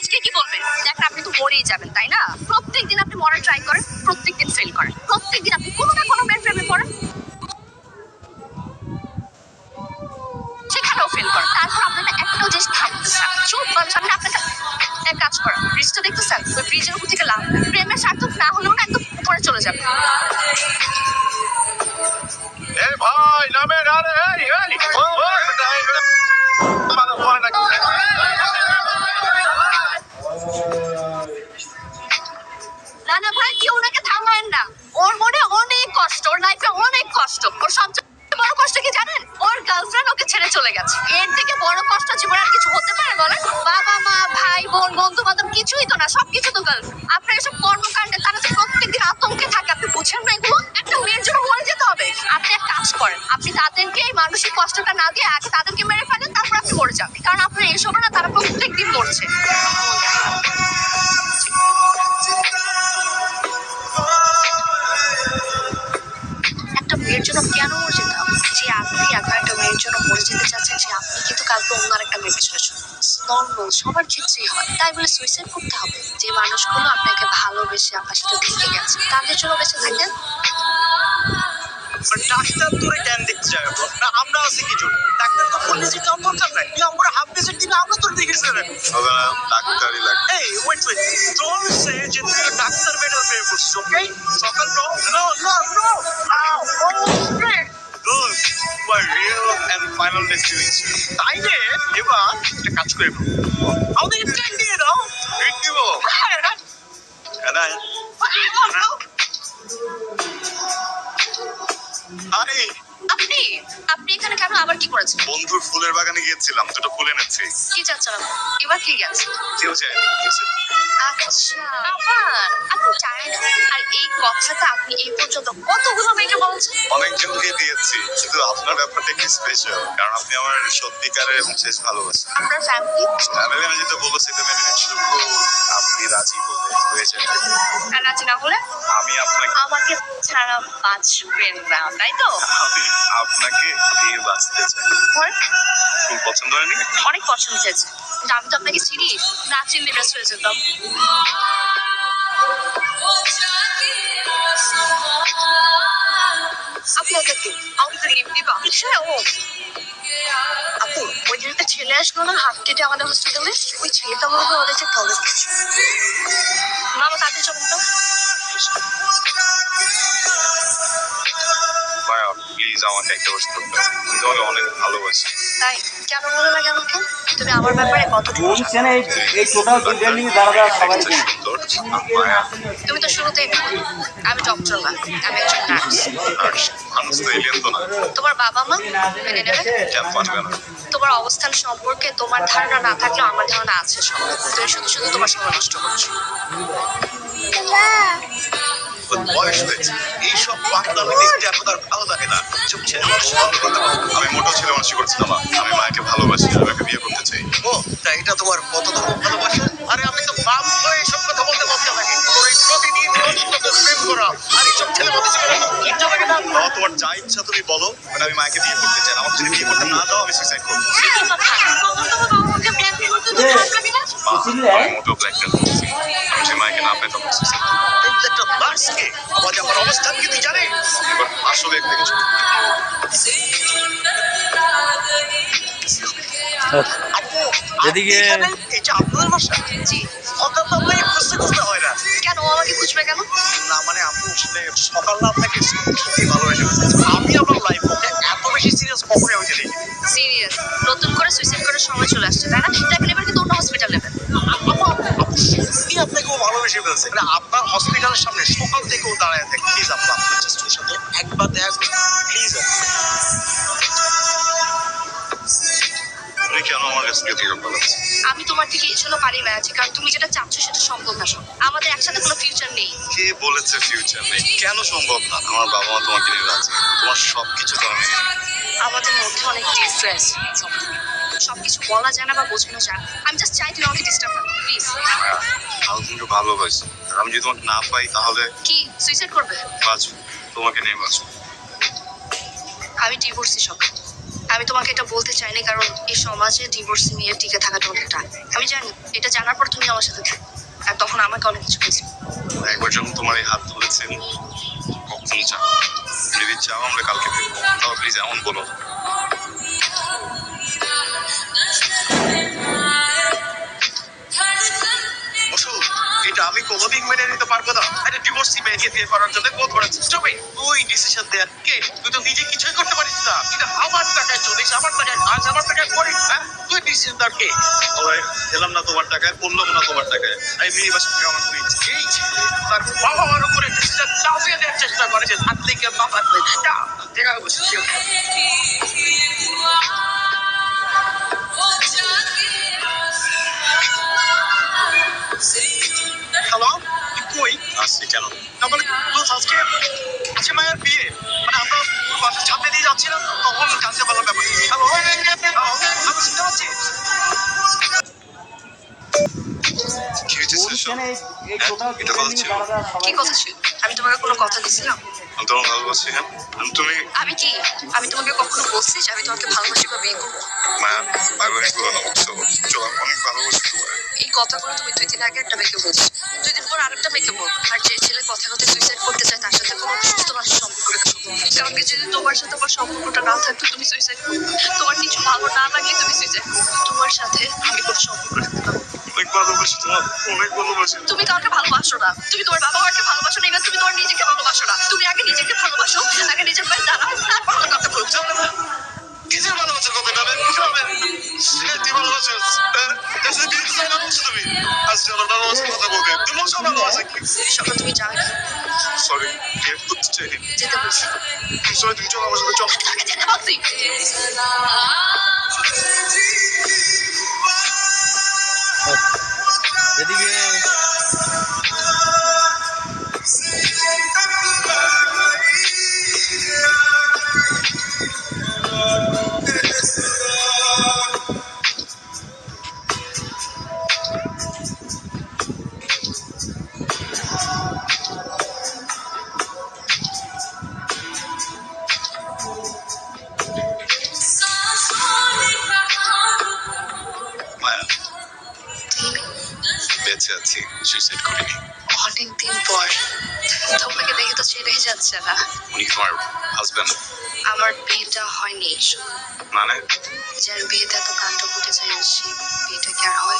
আজকে কি বলবেন দেখেন আপনি তো মরেই যাবেন, তাই না? প্রত্যেক দিন আপনি মরার ট্রাই করেন, প্রত্যেকদিন ফেল করেন। প্রত্যেক দিন আপনি কোনো না কোনো মেয়ের প্রেমে পড়েন সেখানেও ফেল করেন। তারপর আপনার না একটাও জিনিস থাকতেছে চোখ বন্ধ আপনি আপনাকে এক কাজ করেন, ব্রিজটা দেখতেছেন? ওই ব্রিজের উপর থেকে লাভ। প্রেমের সার্থক না হলেও না, একদম উপরে চলে যাবে। ভাই, নামে আরে এই এই কষ্ট। ওর সবচেয়ে বড় কষ্ট কি জানেন? ওর গার্লফ্রেন্ড ওকে ছেড়ে চলে গেছে। এর থেকে বড় কষ্ট জীবনে আর কিছু হতে পারে বলেন? বাবা, মা, ভাই, বোন, বন্ধু বান্ধব কিছুই তো না, সবকিছু তো গার্লফ্রেন্ড আপনার এসব কর্মকাণ্ডে তারা যে প্রত্যেকদিন আতঙ্কে থাকে, আপনি বুঝেন না এগুলো? একটা মেয়ের জন্য মরে যেতে হবে। আপনি এক কাজ করেন, আপনি তাদেরকে এই মানসিক কষ্টটা না দিয়ে আগে তাদেরকে মেরে ফেলেন, তারপর আপনি মরে যান কারণ আপনার এইসব না তারা প্রত্যেকদিন মরছে। মরে যেতে চাচ্ছেন সে আপনি কিন্তু কালকে অন্য একটা মেয়ের পিছনে নর্মাল সবার ক্ষেত্রেই হয়। তাই বলে সুইসাইড করতে হবে। যে মানুষগুলো আপনাকে ভালোবেসে আপনার সাথে থেকে গেছে তাদের জন্য বেঁচে থাকেন। ডাক্তার তোরে কেন দেখতে যাবে না আমরা আছি কিছু। ডাক্তার তো ভিজিট দেওয়ার দরকার নাই। তুই আমরা হাফ আমরা তোর হবে না ডাক্তারই লাগে এই ওয়েট ওয়েট তোর সে যে তুই ডাক্তার বেটার পেয়ে করছিস ওকে সকাল no no no no good my real final destination তাই রে এবার একটা কাজ করে। আমাদের ট্রেন দিয়ে দাও। ট্রিট দিব? হ্যাঁ আরে। আপনি আপনি এখানে কেন আবার কি করেছেন? বন্ধুর ফুলের বাগানে গিয়েছিলাম দুটো ফুল এনেছি। কি চাচ্ছেন এবার কি গেছে কেউ চায়। আচ্ছা। আবার আপনি আর এই কথাটা আপনি এই পর্যন্ত কতগুলো মেয়েকে বলছেন? অনেকজনকে দিয়েছি কিন্তু আপনার ব্যাপারটা স্পেশাল কারণ আপনি আমার সত্যিকারের এবং শেষ আপনার ফ্যামিলি ফ্যামিলি আমি যেটা বলব সেটা মেনে নিচ্ছি আপনি রাজি হলে হয়ে যাবে। আর রাজি না হলে? আমি আপনাকে আমাকে ছাড়া বাঁচবেন না তাই তো? আমি আপনাকে দিয়ে বাঁচতে চাই। ফুল পছন্দ হয়নি? অনেক পছন্দ হয়েছে। আমি তো আপনাকে চিনি? না চিনলে বেস্ট হয়ে যেতাম আমাকে লিপ দিবা। ও আপু? ওই দিন একটা ছেলে আসলো না হাফ কেটে আমাদের হসপিটালে ওই ছেলেটা মনে হয় ওদের যে কলেজ মামা তো। প্লিজ আমাকে একটা বসে করতে হবে। আমি তোমাকে অনেক ভালোবাসি তাই কেন মনে লাগে আমাকে? তুমি আমার ব্যাপারে জানো? এই টোটাল বিল্ডিং দাঁড়া দাঁড়া সবাই তুমি তো শুরুতেই আমি ডক্টর না আমি একজন নার্স। মানুষ তো এলিয়েন তো না তোমার বাবা মা? মেনে নেবে? কেন মানবে না তোমার অবস্থান সম্পর্কে তোমার ধারণা না থাকলেও আমার ধারণা আছে সব। তুমি শুধু শুধু তোমার সময় নষ্ট করছ। বয়স হয়েছে। এইসব পাগলামি দেখতে এখন আর ভালো লাগে না। চুপ মানুষ। আমি মোটো ছেলে মানুষ করছি না মা। আমি মাকে ভালোবাসি আমি ওকে বিয়ে করতে চাই। ও তা এটা তোমার কততম ভালোবাসা? আরে আমি তো বাপ হয়ে এসব কথা বলতে লজ্জা লাগে তোর এই প্রতিদিন প্রেম করা। আর এইসব ছেলে বলতে লজ্জা লাগে না তোমার যা ইচ্ছা তুমি বলো। বাট আমি মাকে বিয়ে করতে চাই না। আমাকে যদি বিয়ে করতে না দাও আমি সুইসাইড করব। মোটো ব্ল্যাকমেল যদি না পেতাম নার্সকে আমার অবস্থান এবার এদিকে- আপনি যে আপনাদের বাসা জি অন্তত আপনাকে খুঁজতে খুঁজতে হয় না। কেন? ও আমাকে খুঁজবে কেন? না মানে আপু আসলে সকাল না আপনাকে ভালোবেসে একবার দেখা প্লিজ আমি তোমার থেকে এই জন্য পারি না আছি কারণ তুমি যেটা চাচ্ছ সেটা সম্ভব না আমাদের একসাথে কোনো ফিউচার নেই। কে বলেছে ফিউচার নেই? কেন সম্ভব না? আমার বাবা মা তোমাকে নিয়ে রাজি। তোমার সবকিছু তো আমি আমাদের মধ্যে অনেক ডিফারেন্স সবকিছু বলা যায় না বা বোঝানো যায় না। আমি জাস্ট চাই তুমি আমাকে ডিস্টার্ব করো প্লিজ আমি তোমাকে ভালোবাসি আর আমি যদি তোমাকে না পাই তাহলে কি সুইসাইড করবে? বাঁচবো তোমাকে নিয়ে বাঁচবো। আমি ডিভোর্সি সব আমি তোমাকে এটা বলতে চাইনি কারণ এই সমাজে ডিভোর্স নিয়ে টিকে থাকাটা অনেকটা আমি জানি এটা জানার পর তুমি আমার সাথে আর তখন আমাকে অনেক কিছু বলছি। একবার যখন তোমার এই হাত ধরেছে কখন চাও যদি চাও আমরা কালকে ফিরবো তাও প্লিজ এমন বলো এটা আমি কোনোদিন মেনে নিতে পারব না। একটা ডিভোর্সি মেয়েকে বিয়ে করার জন্য কোন করেছে। স্টপে তুই ডিসিশন দেয়ার কে? তুই তো নিজে কিছুই করতে পারিস না। এটা আমার টাকায় চলিস আমার টাকায় আজ আমার টাকায় করিস হ্যাঁ? তুই ডিসিশন দেওয়ার কে? অলরাইট এলাম না তোমার টাকায় পড়লাম না তোমার টাকায়। আমি মিনি বাস থেকে আমার করে এই ছেলে তার বাবা মার উপরে ডিসিশন চাপিয়ে দেওয়ার চেষ্টা করেছে। হাত থেকে না যা দেখা বসে কেন? তারপরে আজকে আজকে মায়ের বিয়ে। মানে আমরা বাসার সামনে দিয়ে যাচ্ছিলাম তখন জানতে পারলাম ব্যাপার হ্যালো আমি তোমাকে কোনো কথা দিছিলাম আমি তোমার ভালোবাসি হ্যাঁ। আমি তুমি আমি কি? আমি তোমাকে কখনো বলছি যে আমি তোমাকে ভালোবাসি বা বিয়ে করব? এগুলো না অনেক ভালোবাসি এই কথাগুলো তুমি দুই দিন আগে একটা মেয়েকে বলছো আরেকটা মেয়েকে বল আর যে ছেলে কথা কথা সুইসাইড করতে চায় তার সাথে কোনো সুস্থ মানুষের সম্পর্ক রেখে কারণ কি যদি তোমার সাথে আমার সম্পর্কটা না থাকতো তুমি সুইসাইড করবে তোমার কিছু ভালো না লাগলে তুমি সুইসাইড করবে তোমার সাথে আমি কোনো সম্পর্ক রাখতে পারব না। অনেক ভালোবাসি তোমার অনেক ভালোবাসি। তুমি কাউকে ভালোবাসো না। তুমি তোমার বাবা মাকে ভালোবাসো না এবার তুমি তোমার নিজেকে ভালোবাসো না। তুমি আগে নিজেকে ভালোবাসো আগে নিজের পায়ে দাঁড়াও তারপর অন্য কাউকে বলছো। কিসের ভালোবাসার কথা? হবে কি ভালোবাসা তুমি? সকাল তুমি যাবে কি? সরি বিয়ে করতে চাইনি যেতে বলছি সরি তুমি চলো আমার সাথে চলো তাকে যেতে বলছি এদিকে তো যাচ্ছে না। উনি তোমার হাজবেন্ড আমার বিয়েটা হয়নি। মানে? যার বিয়েতে এত কাণ্ড ঘটে যায় সেই বিয়েটা কি আর হয়?